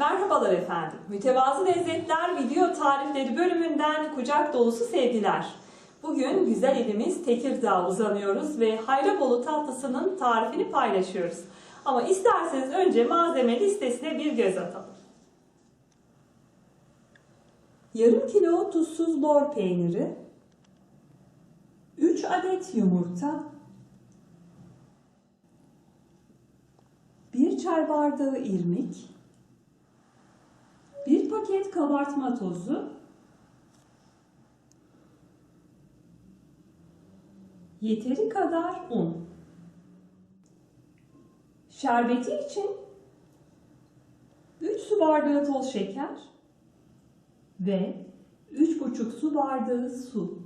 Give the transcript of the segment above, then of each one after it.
Merhabalar efendim. Mütevazı Lezzetler video tarifleri bölümünden kucak dolusu sevgiler. Bugün güzel ilimiz Tekirdağ'a uzanıyoruz ve Hayrabolu tatlısının tarifini paylaşıyoruz. Ama isterseniz önce malzeme listesine bir göz atalım. Yarım kilo tuzsuz lor peyniri, 3 adet yumurta, 1 çay bardağı irmik, 1 paket kabartma tozu, yeteri kadar un. Şerbeti için 3 su bardağı toz şeker ve 3,5 su bardağı su.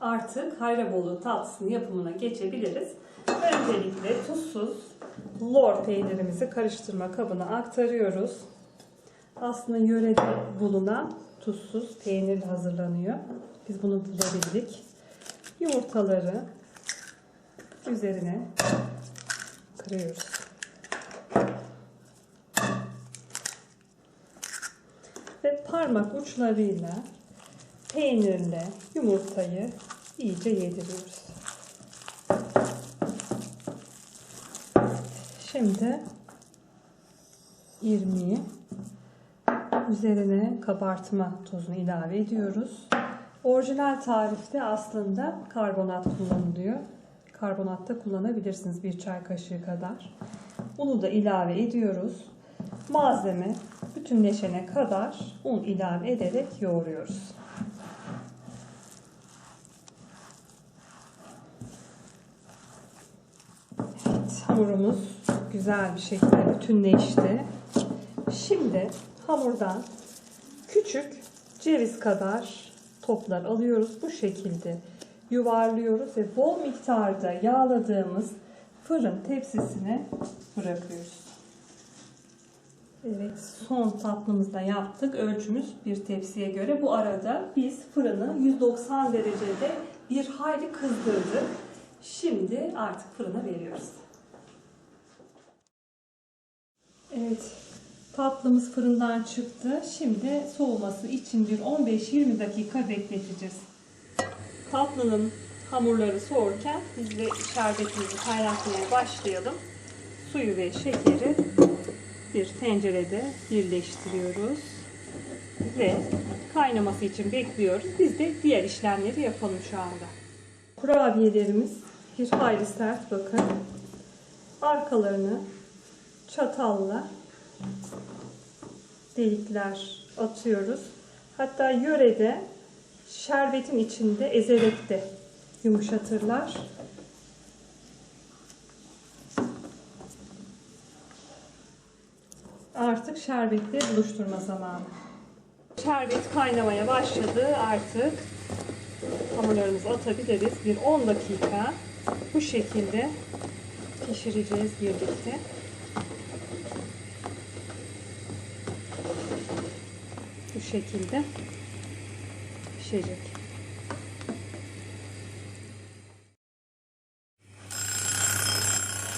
Artık Hayrabolu tatlısının yapımına geçebiliriz. Öncelikle tuzsuz lor peynirimizi karıştırma kabına aktarıyoruz. Aslında yörede bulunan tuzsuz peynir hazırlanıyor. Biz bunu bulabildik. Yumurtaları üzerine kırıyoruz. Ve parmak uçlarıyla peynirle yumurtayı iyice yediriyoruz. Şimdi irmiği üzerine kabartma tozunu ilave ediyoruz. Orijinal tarifte aslında karbonat kullanılıyor. Karbonat da kullanabilirsiniz bir çay kaşığı kadar. Unu da ilave ediyoruz. Malzeme bütünleşene kadar un ilave ederek yoğuruyoruz. Evet, hamurumuz güzel bir şekilde bütünleşti. Şimdi hamurdan küçük ceviz kadar toplar alıyoruz. Bu şekilde yuvarlıyoruz ve bol miktarda yağladığımız fırın tepsisine bırakıyoruz. Evet son tatlımızda yaptık. Ölçümüz bir tepsiye göre. Bu arada biz fırını 190 derecede bir hayli kızdırdık. Şimdi artık fırına veriyoruz. Evet tatlımız fırından çıktı. Şimdi soğuması için bir 15-20 dakika bekleteceğiz. Tatlının hamurları soğurken biz de şerbetimizi kaynatmaya başlayalım. Suyu ve şekeri bir tencerede birleştiriyoruz. Ve kaynaması için bekliyoruz. Biz de diğer işlemleri yapalım şu anda. Kurabiyelerimiz bir hayli sert bakın. Arkalarını çatalla delikler atıyoruz. Hatta yörede şerbetin içinde ezerek de yumuşatırlar. Artık şerbetle buluşturma zamanı. Şerbet kaynamaya başladı. Artık hamurlarımızı atabiliriz. Bir 10 dakika bu şekilde pişireceğiz birlikte. Şekilde pişecek.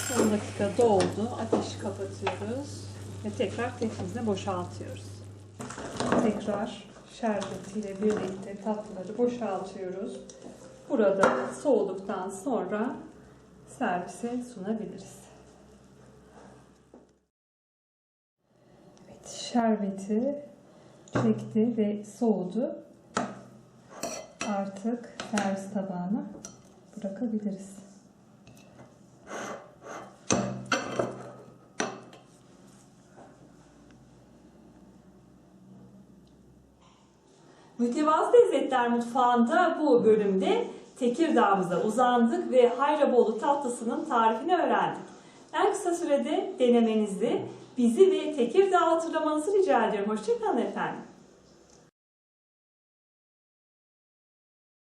Son dakika doldu. Ateşi kapatıyoruz ve tekrar tepsimize boşaltıyoruz. Tekrar şerbetiyle birlikte tatlıları boşaltıyoruz. Burada soğuduktan sonra servise sunabiliriz. Evet, şerbeti çekti ve soğudu. Artık servis tabağına bırakabiliriz. Mütevazı Lezzetler Mutfağı'nda bu bölümde Tekirdağ'ımıza uzandık ve Hayrabolu tatlısının tarifini öğrendik. En kısa sürede denemenizi, bizi ve Tekirdağ hatırlamanızı rica ediyorum. Hoşçakalın efendim.